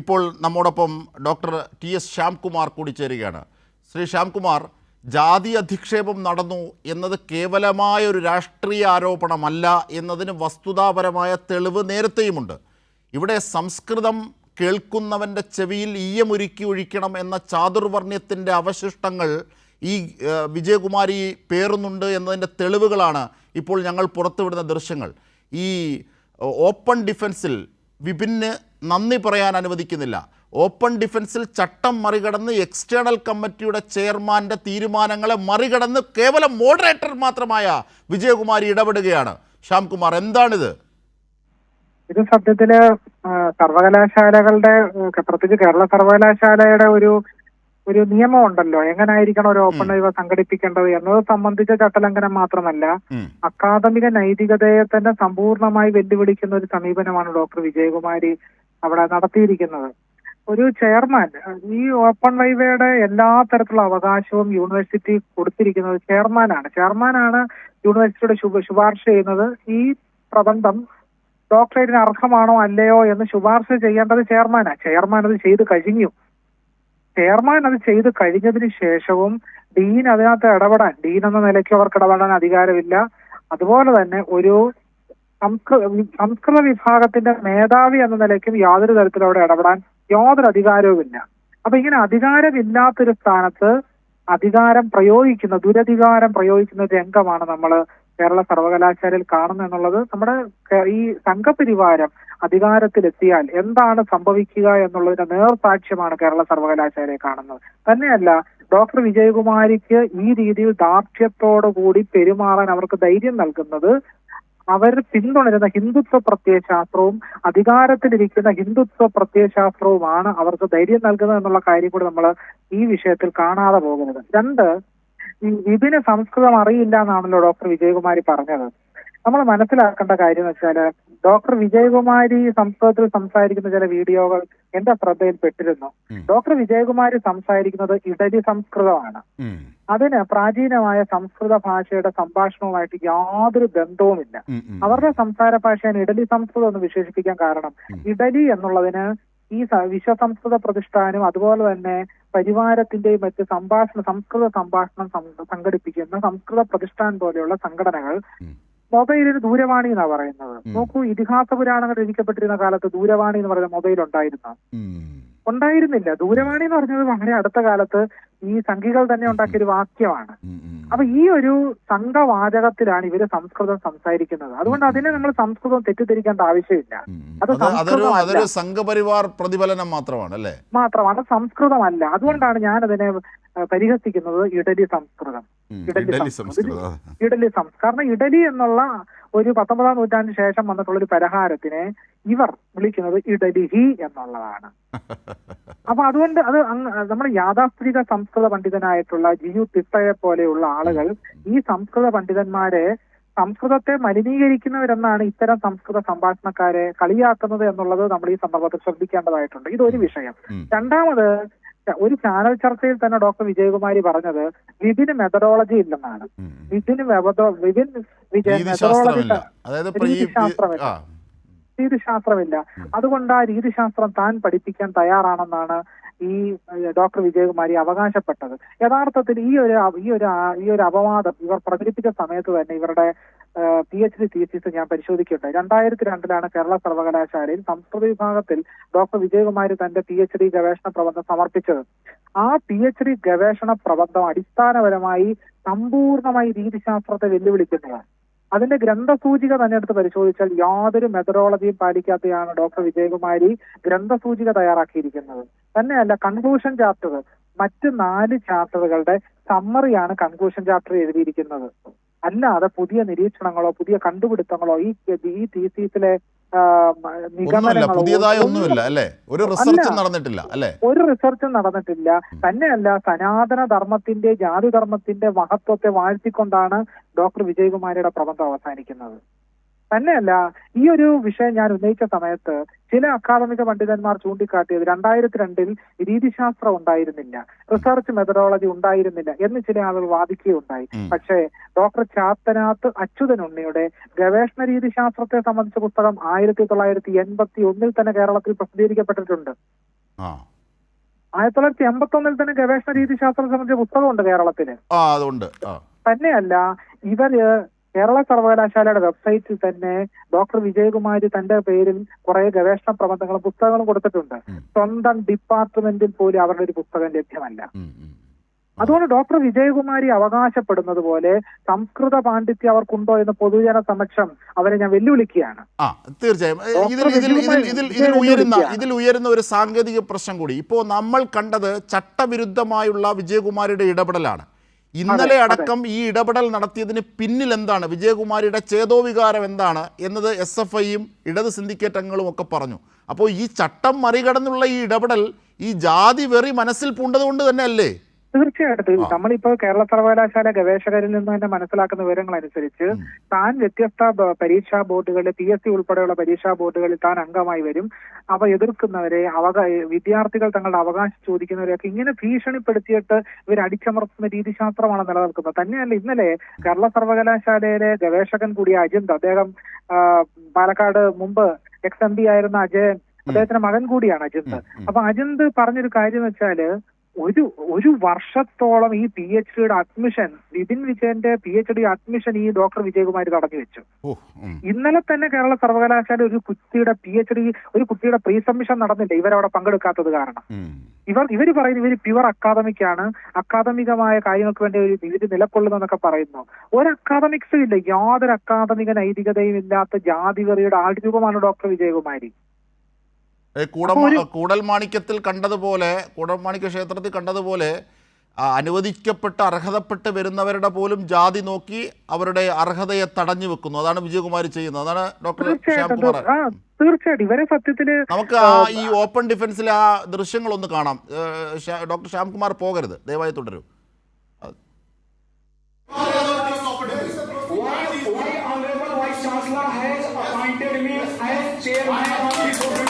ഇപ്പോൾ നമ്മോടൊപ്പം doctor T S Shyamkumar കൂടി ചേരുകയാണ്. ശ്രീ ശ്യാംകുമാർ ജാതി അധിക്ഷേപം നടന്നു എന്നത് കേവലമായ ഒരു രാഷ്ട്രീയ ആരോപണമല്ല എന്നതിന് വസ്തുതാപരമായ തെളിവ് നേരത്തെയുമുണ്ട്. ഇവിടെ സംസ്കൃതം കേൾക്കുന്നവന്റെ ചെവിയിൽ ഈയമൊരുക്കി ഒഴിക്കണം എന്ന ചാതുർവർണയത്തിന്റെ അവശിഷ്ടങ്ങൾ ഈ വിജയകുമാരി പേറുന്നുണ്ട് എന്നതിന്റെ തെളിവുകളാണ് ഇപ്പോൾ ഞങ്ങൾ പുറത്തുവിടുന്ന ദൃശ്യങ്ങൾ. ഈ ഓപ്പൺ ഡിഫൻസിൽ വിപിന് നന്ദി പറയാൻ അനുവദിക്കുന്നില്ല. ഓപ്പൺ ഡിഫൻസിൽ ചട്ടം മറികടന്ന് എക്സ്റ്റേണൽ കമ്മിറ്റിയുടെ ചെയർമാന്റെ തീരുമാനങ്ങളെ മറികടന്ന് കേവലം മോഡറേറ്റർ മാത്രമായ വിജയകുമാരി ഇടപെടുകയാണ്. ശ്യാംകുമാർ എന്താണിത്? ഇത് സത്യത്തിൽ സർവകലാശാലകളുടെ പ്രത്യേകിച്ച് കേരള സർവകലാശാലയുടെ ഒരു ഒരു നിയമം ഉണ്ടല്ലോ എങ്ങനായിരിക്കണം ഒരു ഓപ്പൺ ഇവ സംഘടിപ്പിക്കേണ്ടത് എന്നത് സംബന്ധിച്ച ചട്ടലംഘനം മാത്രമല്ല അക്കാദമിക നൈതികതയെ തന്നെ സമ്പൂർണമായി വെല്ലുവിളിക്കുന്ന ഒരു സമീപനമാണ് ഡോക്ടർ വിജയകുമാരി അവിടെ നടത്തിയിരിക്കുന്നത്. ഒരു ചെയർമാൻ ഈ ഓപ്പൺ വൈവയുടെ എല്ലാ തരത്തിലുള്ള അവകാശവും യൂണിവേഴ്സിറ്റി കൊടുത്തിരിക്കുന്നത് ചെയർമാനാണ്. ചെയർമാനാണ് യൂണിവേഴ്സിറ്റിയുടെ ശുപ ശുപാർശ ചെയ്യുന്നത്. ഈ പ്രബന്ധം ഡോക്ടറേറ്റിന് അർഹമാണോ അല്ലയോ എന്ന് ശുപാർശ ചെയ്യേണ്ടത് ചെയർമാനാണ് ചെയർമാൻ അത് ചെയ്ത് കഴിഞ്ഞു. ചെയർമാൻ അത് ചെയ്ത് കഴിഞ്ഞതിന് ശേഷവും ഡീൻ അതിനകത്ത് ഇടപെടാൻ ഡീൻ എന്ന നിലയ്ക്ക് അവർക്ക് ഇടപെടാൻ അധികാരമില്ല. അതുപോലെ തന്നെ ഒരു സംസ്കൃത വിഭാഗത്തിന്റെ മേധാവി എന്ന നിലയ്ക്കും യാതൊരു തരത്തിലും അവിടെ ഇടപെടാൻ യാതൊരു അധികാരവുമില്ല അപ്പൊ ഇങ്ങനെ അധികാരമില്ലാത്തൊരു സ്ഥാനത്ത് അധികാരം പ്രയോഗിക്കുന്ന ദുരധികാരം പ്രയോഗിക്കുന്ന രംഗമാണ് നമ്മൾ കേരള സർവകലാശാലയിൽ കാണുന്നത് എന്നുള്ളത്. നമ്മുടെ ഈ സംഘപരിവാരം അധികാരത്തിലെത്തിയാൽ എന്താണ് സംഭവിക്കുക എന്നുള്ളതിന്റെ നേർസാക്ഷ്യമാണ് കേരള സർവകലാശാലയെ കാണുന്നത്. തന്നെയല്ല ഡോക്ടർ വിജയകുമാരിക്ക് ഈ രീതിയിൽ ദാർഢ്യത്തോടു കൂടി പെരുമാറാൻ അവർക്ക് ധൈര്യം നൽകുന്നത് അവർ പിന്തുടരുന്ന ഹിന്ദുത്വ പ്രത്യയശാസ്ത്രവും അധികാരത്തിലിരിക്കുന്ന ഹിന്ദുത്വ പ്രത്യയശാസ്ത്രവുമാണ് അവർക്ക് ധൈര്യം നൽകുന്നത് എന്നുള്ള കാര്യം കൂടി നമ്മൾ ഈ വിഷയത്തിൽ കാണാതെ പോകുന്നത്. രണ്ട് ഇതിന് സംസ്കൃതം അറിയില്ല എന്നാണല്ലോ ഡോക്ടർ വിജയകുമാരി പറഞ്ഞത്. നമ്മൾ മനസ്സിലാക്കേണ്ട കാര്യം എന്ന് വെച്ചാൽ ഡോക്ടർ വിജയകുമാരി സംസ്കൃതത്തിൽ സംസാരിക്കുന്ന ചില വീഡിയോകൾ എന്റെ ശ്രദ്ധയിൽപ്പെട്ടിരുന്നു പെട്ടിരുന്നു ഡോക്ടർ വിജയകുമാരി സംസാരിക്കുന്നത് ഇഡലി സംസ്കൃതമാണ്. അതിന് പ്രാചീനമായ സംസ്കൃത ഭാഷയുടെ സംഭാഷണവുമായിട്ട് യാതൊരു ബന്ധവുമില്ല. അവരുടെ സംസാര ഭാഷയാണ് ഇഡലി സംസ്കൃതം എന്ന് വിശേഷിപ്പിക്കാൻ കാരണം ഇടലി ഇഡലി എന്നുള്ളതിന് ഈ വിശ്വ സംസ്കൃത പ്രതിഷ്ഠാനം അതുപോലെ തന്നെ പരിവാരത്തിന്റെയും മറ്റ് സംഭാഷണ സംസ്കൃത സംഭാഷണം സംഘടിപ്പിക്കുന്ന സംസ്കൃത പ്രതിഷ്ഠാൻ പോലെയുള്ള സംഘടനകൾ. മൊബൈലിന് ദൂരവാണി എന്നാ പറയുന്നത്. നോക്കൂ ഇതിഹാസ പുരാണങ്ങൾ രചിക്കപ്പെട്ടിരുന്ന കാലത്ത് ദൂരവാണി എന്ന് പറയുന്ന മൊബൈൽ ഉണ്ടായിരുന്ന ഉണ്ടായിരുന്നില്ല. ദൂരവാണി എന്ന് പറഞ്ഞത് വളരെ അടുത്ത കാലത്ത് ഈ സംഘികൾ തന്നെ ഉണ്ടാക്കിയ ഒരു വാക്യമാണ്. അപ്പൊ ഈ ഒരു സംഘവാചകത്തിലാണ് ഇവർ സംസ്കൃതം സംസാരിക്കുന്നത്. അതുകൊണ്ട് അതിനെ നമ്മൾ സംസ്കൃതം തെറ്റിദ്ധരിക്കേണ്ട ആവശ്യമില്ല. അത് സംഘപരിവാർ പ്രതിഫലനം മാത്രമാണ് അല്ലേ? മാത്രമാണ്. സംസ്കൃതമല്ല. അതുകൊണ്ടാണ് ഞാൻ അതിനെ പരിഹസിക്കുന്നത് ഇഡലി സംസ്കൃതം. ഇഡലി സംസ്കൃതം. ഇഡലി സംസ്കൃതം കാരണം ഇഡലി എന്നുള്ള ഒരു പത്തൊമ്പതാം നൂറ്റാണ്ടിന് ശേഷം വന്നിട്ടുള്ള ഒരു പലഹാരത്തിനെ ഇവർ വിളിക്കുന്നത് ഇഡലിഹി എന്നുള്ളതാണ് അപ്പൊ അതുകൊണ്ട് അത് നമ്മുടെ യാഥാസ്ഥിതിക സംസ്കൃത പണ്ഡിതനായിട്ടുള്ള ജിയു തിട്ടയെ പോലെയുള്ള ആളുകൾ ഈ സംസ്കൃത പണ്ഡിതന്മാരെ സംസ്കൃതത്തെ മലിനീകരിക്കുന്നവരെന്നാണ് ഇത്തരം സംസ്കൃത സംഭാഷണക്കാരെ കളിയാക്കുന്നത് എന്നുള്ളത് നമ്മൾ ഈ സന്ദർഭത്തിൽ ശ്രദ്ധിക്കേണ്ടതായിട്ടുണ്ട് ഇതൊരു വിഷയം. രണ്ടാമത് ഒരു ചാനൽ ചർച്ചയിൽ തന്നെ ഡോക്ടർ വിജയകുമാരി പറഞ്ഞത് വിപിന് മെത്തഡോളജി ഇല്ലെന്നാണ്. വിപിന് വിപിൻ വിജയ മെത്തഡോളജി രീതിശാസ്ത്രമില്ല. അതുകൊണ്ട് ആ രീതിശാസ്ത്രം താൻ പഠിപ്പിക്കാൻ തയ്യാറാണെന്നാണ് ഈ ഡോക്ടർ വിജയകുമാരി അവകാശപ്പെട്ടത്. യഥാർത്ഥത്തിൽ ഈ ഒരു ഈ ഒരു ഈ ഒരു അപവാദം ഇവർ പ്രചരിപ്പിച്ച സമയത്ത് തന്നെ ഇവരുടെ പി എച്ച് ഡി തീസിസ് ഞാൻ പരിശോധിക്കുന്നുണ്ട് രണ്ടായിരത്തി രണ്ടിലാണ് കേരള സർവകലാശാലയിൽ സംസ്കൃത വിഭാഗത്തിൽ ഡോക്ടർ വിജയകുമാരി തന്റെ പി എച്ച് ഡി ഗവേഷണ പ്രബന്ധം സമർപ്പിച്ചത്. ആ പി എച്ച് ഡി ഗവേഷണ പ്രബന്ധം അടിസ്ഥാനപരമായി സമ്പൂർണമായി രീതിശാസ്ത്രത്തെ വെല്ലുവിളിക്കുന്നതാണ്. അതിന്റെ ഗ്രന്ഥസൂചിക തന്നെ എടുത്ത് പരിശോധിച്ചാൽ യാതൊരു മെത്തഡോളജിയും പാലിക്കാതെയാണ് ഡോക്ടർ വിജയകുമാരി ഗ്രന്ഥസൂചിക തയ്യാറാക്കിയിരിക്കുന്നത്. തന്നെയല്ല കൺക്ലൂഷൻ ചാപ്റ്റർ മറ്റ് നാല് ചാപ്റ്ററുകളുടെ സമ്മറിയാണ് കൺക്ലൂഷൻ ചാപ്റ്റർ എഴുതിയിരിക്കുന്നത്. അല്ലാതെ പുതിയ നിരീക്ഷണങ്ങളോ പുതിയ കണ്ടുപിടുത്തങ്ങളോ ഈ ഈ തീസീസിലെ ഒന്നുമില്ല പുതിയതായ ഒന്നുമില്ല അല്ലേ? ഒരു റിസർച്ച് നടന്നിട്ടില്ല അല്ലേ? ഒരു റിസർച്ചും നടന്നിട്ടില്ല. തന്നെയല്ല സനാതന ധർമ്മത്തിന്റെ ജാതി ധർമ്മത്തിന്റെ മഹത്വത്തെ വാഴ്ത്തിക്കൊണ്ടാണ് ഡോക്ടർ വിജയകുമാരിയുടെ പ്രബന്ധം അവസാനിക്കുന്നത്. തന്നെയല്ല ഈ ഒരു വിഷയം ഞാൻ ഉന്നയിച്ച സമയത്ത് ചില അക്കാദമിക പണ്ഡിതന്മാർ ചൂണ്ടിക്കാട്ടിയത് രണ്ടായിരത്തി രണ്ടിൽ രീതിശാസ്ത്രം ഉണ്ടായിരുന്നില്ല റിസർച്ച് മെത്തഡോളജി ഉണ്ടായിരുന്നില്ല എന്ന് ചില ആളുകൾ വാദിക്കുകയുണ്ടായി. പക്ഷേ ഡോക്ടർ ചാത്തനാത്ത് അച്യുതൻ ഉണ്ണിയുടെ ഗവേഷണ രീതിശാസ്ത്രത്തെ സംബന്ധിച്ച പുസ്തകം ആയിരത്തി തൊള്ളായിരത്തി എൺപത്തി ഒന്നിൽ തന്നെ കേരളത്തിൽ പ്രസിദ്ധീകരിക്കപ്പെട്ടിട്ടുണ്ട്. ആയിരത്തി തൊള്ളായിരത്തി എൺപത്തി ഒന്നിൽ തന്നെ ഗവേഷണ രീതിശാസ്ത്രം സംബന്ധിച്ച പുസ്തകമുണ്ട് ആ. തന്നെയല്ല ഇവർ കേരള സർവകലാശാലയുടെ വെബ്സൈറ്റിൽ തന്നെ ഡോക്ടർ വിജയകുമാരി തന്റെ പേരിൽ കുറെ ഗവേഷണ പ്രബന്ധങ്ങളും പുസ്തകങ്ങളും കൊടുത്തിട്ടുണ്ട്. സ്വന്തം ഡിപ്പാർട്ട്മെന്റിൽ പോലും അവരുടെ ഒരു പുസ്തകം ലഭ്യമല്ല. അതുകൊണ്ട് ഡോക്ടർ വിജയകുമാരി അവകാശപ്പെടുന്നത് പോലെ സംസ്കൃത പാണ്ഡിത്യം അവർക്കുണ്ടോ എന്ന് പൊതുജന സമക്ഷം അവരെ ഞാൻ വെല്ലുവിളിക്കുകയാണ്. ആ തീർച്ചയായും. ഇതിൽ ഇതിൽ ഇതിൽ ഇതിൽ ഉയരുന്ന ഇതിൽ ഉയരുന്ന ഒരു സാങ്കേതിക പ്രശ്നം കൂടി. ഇപ്പോ നമ്മൾ കണ്ടത് ചട്ടവിരുദ്ധമായുള്ള വിജയകുമാരിയുടെ ഇടപെടലാണ്. ഇന്നലെ അടക്കം ഈ ഇടപെടൽ നടത്തിയതിന് പിന്നിൽ എന്താണ്? വിജയകുമാരിയുടെ ചേതോവികാരം എന്താണ്? എന്നത് എസ് എഫ് ഐയും ഇടത് സിൻഡിക്കേറ്റ് അംഗങ്ങളും ഒക്കെ പറഞ്ഞു. അപ്പോൾ ഈ ചട്ടം മറികടന്നുള്ള ഈ ഇടപെടൽ ഈ ജാതി വെറി മനസ്സിൽ പൂണ്ടതുകൊണ്ട് തന്നെ അല്ലേ തീർച്ചയായിട്ടും നമ്മളിപ്പോ കേരള സർവകലാശാല ഗവേഷകരിൽ നിന്ന് തന്നെ മനസ്സിലാക്കുന്ന വിവരങ്ങൾ അനുസരിച്ച് താൻ വ്യത്യസ്ത പരീക്ഷാ ബോർഡുകളിൽ പി എസ് സി ഉൾപ്പെടെയുള്ള പരീക്ഷാ ബോർഡുകളിൽ താൻ അംഗമായി വരും. അവ എതിർക്കുന്നവരെ അവക വിദ്യാർത്ഥികൾ തങ്ങളുടെ അവകാശം ചോദിക്കുന്നവരെയൊക്കെ ഇങ്ങനെ ഭീഷണിപ്പെടുത്തിയിട്ട് ഇവർ അടിച്ചമർത്തുന്ന രീതിശാസ്ത്രമാണ് നിലനിൽക്കുന്നത്. തന്നെയല്ല ഇന്നലെ കേരള സർവകലാശാലയിലെ ഗവേഷകൻ കൂടിയ അജിന്ത് അദ്ദേഹം പാലക്കാട് മുമ്പ് എക്സ് എം പി ആയിരുന്ന അജയൻ അദ്ദേഹത്തിന്റെ മകൻ കൂടിയാണ് അജിന്ത്. അപ്പൊ അജിന്ത് പറഞ്ഞൊരു കാര്യം വെച്ചാൽ ഒരു ഒരു വർഷത്തോളം ഈ പി എച്ച് ഡിയുടെ അഡ്മിഷൻ വിപിൻ വിജയന്റെ പി എച്ച് ഡി അഡ്മിഷൻ ഈ ഡോക്ടർ വിജയകുമാരി തടഞ്ഞു വെച്ചു. ഇന്നലെ തന്നെ കേരള സർവകലാശാല ഒരു കുട്ടിയുടെ പി എച്ച് ഡി ഒരു കുട്ടിയുടെ പ്രീ സബ്മിഷൻ നടന്നില്ല. ഇവരവിടെ പങ്കെടുക്കാത്തത് കാരണം. ഇവർ ഇവർ പറയുന്നു ഇവർ പ്യുവർ അക്കാദമിക് ആണ്. അക്കാദമികമായ കാര്യങ്ങൾക്ക് വേണ്ടി ഒരു ഇവർ നിലക്കൊള്ളുന്നു എന്നൊക്കെ പറയുന്നു. ഒരു അക്കാദമിക്സും ഇല്ല. യാതൊരു അക്കാദമിക നൈതികതയും ഇല്ലാത്ത ജാതിവെറിയുടെ ആൾരൂപമാണ് ഡോക്ടർ വിജയകുമാരി. കൂടൽ മാണിക്യത്തിൽ കണ്ടതുപോലെ കൂടൽ മാണിക്യ ക്ഷേത്രത്തിൽ കണ്ടതുപോലെ അനുവദിക്കപ്പെട്ട് അർഹതപ്പെട്ട് വരുന്നവരുടെ പോലും ജാതി നോക്കി അവരുടെ അർഹതയെ തടഞ്ഞു വെക്കുന്നു. അതാണ് വിജയകുമാർ ചെയ്യുന്നത്. അതാണ് ഡോക്ടർ തീർച്ചയായിട്ടും. ശ്യാംകുമാർ ആ തീർച്ചയായിട്ടും. ഇവരെ സത്യത്തിൽ നമുക്ക് ആ ഈ ഓപ്പൺ ഡിഫൻസിലെ ആ ദൃശ്യങ്ങളൊന്ന് കാണാം. ഡോക്ടർ ശ്യാംകുമാർ പോകരുത്. ദയവായി തുടരൂ. Chairman of the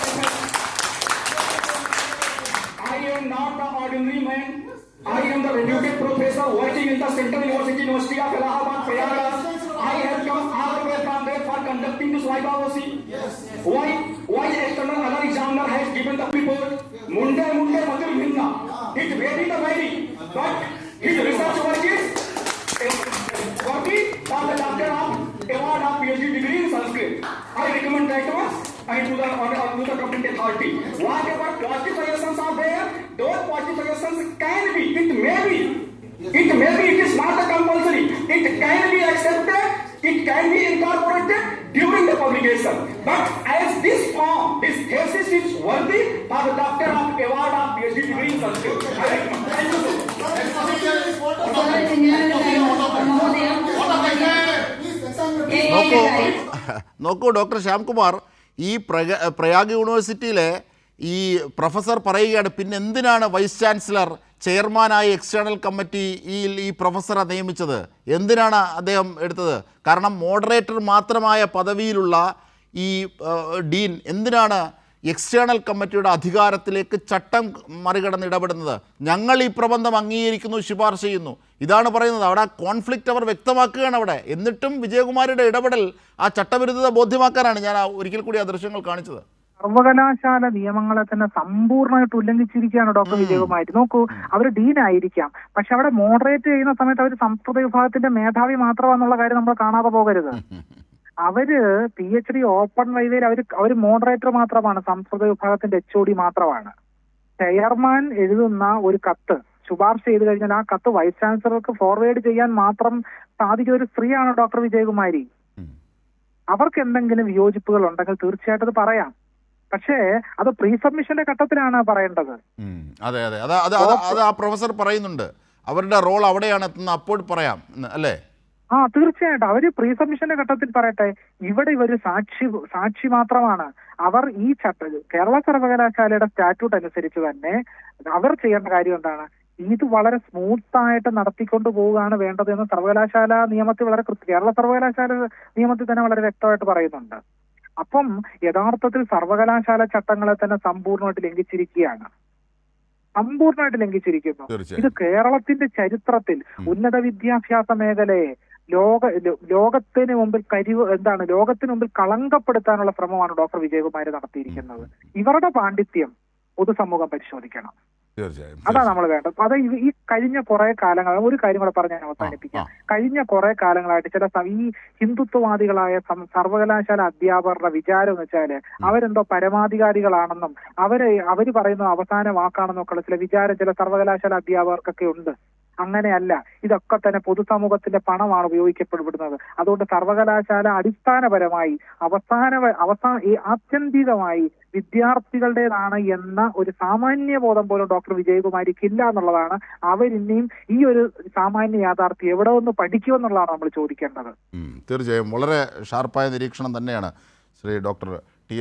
am not an ordinary man. I am the reputed professor working in the Central University, University of Allahabad, Prayagraj. I have come all the way from there for conducting this YBOC. Why, why external other examiner has given the report? Munde Munde Madhur Bhinna. It very the very, but his research work is working on the doctor of award of PhD degree in Sanskrit. I recommend that one and to the, or, to the competent authority. Whatever classifications are there, those classifications can be, it may be, it may be, it is not a compulsory. It can be accepted, it can be incorporated during the publication. But as this form, this thesis is worthy for the doctor of award of PhD degree in Sanskrit. I recommend. Thank you, sir. നോക്കൂ നോക്കൂ doctor Shyamkumar ഈ പ്രഗ പ്രയാഗ് യൂണിവേഴ്സിറ്റിയിലെ ഈ professor പറയുകയാണ് പിന്നെ എന്തിനാണ് vice chancellor ചെയർമാനായ external committee ഈ ഈ പ്രൊഫസറെ നിയമിച്ചത്? എന്തിനാണ് അദ്ദേഹം എടുത്തത്? കാരണം മോഡറേറ്റർ മാത്രമായ പദവിയിലുള്ള ഈ ഡീൻ എന്തിനാണ് എക്സ്റ്റേണൽ കമ്മിറ്റിയുടെ അധികാരത്തിലേക്ക് ചട്ടം മറികടന്ന് ഇടപെടുന്നത്. ഞങ്ങൾ ഈ പ്രബന്ധം അംഗീകരിക്കുന്നു ശുപാർശ ചെയ്യുന്നു. ഇതാണ് പറയുന്നത്. അവിടെ കോൺഫ്ലിക്റ്റ് അവർ വ്യക്തമാക്കുകയാണ് അവിടെ. എന്നിട്ടും വിജയകുമാരിയുടെ ഇടപെടൽ ആ ചട്ടവിരുദ്ധത ബോധ്യമാക്കാനാണ് ഞാൻ ആ ഒരിക്കൽ കൂടി ആ ദൃശ്യങ്ങൾ കാണിച്ചത്. സർവകലാശാല നിയമങ്ങളെ തന്നെ സമ്പൂർണമായിട്ട് ഉല്ലംഘിച്ചിരിക്കുകയാണ് ഡോക്ടർ വിജയകുമാരി. നോക്കൂ അവർ ഡീനായിരിക്കാം. പക്ഷെ അവിടെ മോഡറേറ്റ് ചെയ്യുന്ന സമയത്ത് അവർ സംസ്കൃത വിഭാഗത്തിന്റെ മേധാവി മാത്രമാണെന്നുള്ള കാര്യം നമ്മൾ കാണാതെ പോകരുത്. അവർ പി എച്ച് ഡി ഓപ്പൺ വൈവേയിൽ അവർ അവർ മോഡറേറ്റർ മാത്രമാണ് സംസ്കൃത വിഭാഗത്തിന്റെ എച്ച് ഒ ഡി മാത്രമാണ്. ചെയർമാൻ എഴുതുന്ന ഒരു കത്ത് ശുപാർശ ചെയ്തു കഴിഞ്ഞാൽ ആ കത്ത് വൈസ് ചാൻസലർക്ക് ഫോർവേഡ് ചെയ്യാൻ മാത്രം സാധിക്കുന്ന ഒരു സ്ത്രീയാണ് ഡോക്ടർ വിജയകുമാരി. അവർക്ക് എന്തെങ്കിലും വിയോജിപ്പുകൾ ഉണ്ടെങ്കിൽ തീർച്ചയായിട്ടും അത് പറയാം. പക്ഷേ അത് പ്രീ സബ്മിഷന്റെ ഘട്ടത്തിലാണ് പറയേണ്ടത്. അത് അത്. അത് ആ പ്രൊഫസർ പറയുന്നുണ്ട്. അവരുടെ റോൾ അവിടെയാണ് എത്തുന്നത്. അപ്പോൾ പറയാം അല്ലേ? ആ തീർച്ചയായിട്ടും. അവർ പ്രീ സബ്മിഷന്റെ ഘട്ടത്തിൽ പറയട്ടെ ഇവിടെ ഇവർ സാക്ഷി സാക്ഷി മാത്രമാണ്. അവർ ഈ ചട്ട കേരള സർവകലാശാലയുടെ സ്റ്റാറ്റ്യൂട്ട് അനുസരിച്ച് തന്നെ അവർ ചെയ്യേണ്ട കാര്യം എന്താണ്? ഇത് വളരെ സ്മൂത്ത് ആയിട്ട് നടത്തിക്കൊണ്ട് പോവുകയാണ് വേണ്ടത് എന്ന് സർവകലാശാല നിയമത്തിൽ വളരെ കൃത്യ കേരള സർവകലാശാല നിയമത്തിൽ തന്നെ വളരെ വ്യക്തമായിട്ട് പറയുന്നുണ്ട്. അപ്പം യഥാർത്ഥത്തിൽ സർവകലാശാല ചട്ടങ്ങളെ തന്നെ സമ്പൂർണമായിട്ട് ലംഘിച്ചിരിക്കുകയാണ്. സമ്പൂർണമായിട്ട് ലംഘിച്ചിരിക്കുന്നു. ഇത് കേരളത്തിന്റെ ചരിത്രത്തിൽ ഉന്നത വിദ്യാഭ്യാസ മേഖലയെ ലോക ലോകത്തിന് മുമ്പിൽ കരിവ് എന്താണ് ലോകത്തിന് മുമ്പിൽ കളങ്കപ്പെടുത്താനുള്ള ശ്രമമാണ് ഡോക്ടർ വിജയകുമാർ നടത്തിയിരിക്കുന്നത്. ഇവരുടെ പാണ്ഡിത്യം പൊതുസമൂഹം പരിശോധിക്കണം. അതാണ് നമ്മൾ വേണ്ടത്. അത് ഈ- കഴിഞ്ഞ കുറെ കാലങ്ങൾ ഒരു കാര്യം കൂടെ പറഞ്ഞ് ഞാൻ അവസാനിപ്പിക്കാം. കഴിഞ്ഞ കുറെ കാലങ്ങളായിട്ട് ചില ഈ ഹിന്ദുത്വവാദികളായ സർവകലാശാല അധ്യാപകരുടെ വിചാരം എന്ന് വെച്ചാൽ അവരെന്തോ പരമാധികാരികളാണെന്നും അവർ അവർ പറയുന്ന അവസാന വാക്കാണെന്നൊക്കെയുള്ള ചില വിചാരം ചില സർവകലാശാല അധ്യാപകർക്കൊക്കെ ഉണ്ട്. അങ്ങനെയല്ല. ഇതൊക്കെ തന്നെ പൊതുസമൂഹത്തിന്റെ പണമാണ് ഉപയോഗിക്കപ്പെടുന്നത്. അതുകൊണ്ട് സർവകലാശാല അടിസ്ഥാനപരമായി അവസാന അവസാന ഈ ആത്യന്തികമായി വിദ്യാർത്ഥികളുടേതാണ് എന്ന ഒരു സാമാന്യ ബോധം പോലും ഡോക്ടർ വിജയകുമാരിക്ക് ഇല്ല എന്നുള്ളതാണ് അവരിന്നെയും ഈ ഒരു സാമാന്യ യാഥാർത്ഥ്യം എവിടെ ഒന്ന് പഠിക്കുമെന്നുള്ളതാണ് നമ്മൾ ചോദിക്കേണ്ടത്. തീർച്ചയായും. വളരെ ഷാർപ്പായ നിരീക്ഷണം തന്നെയാണ് ശ്രീ ഡോക്ടർ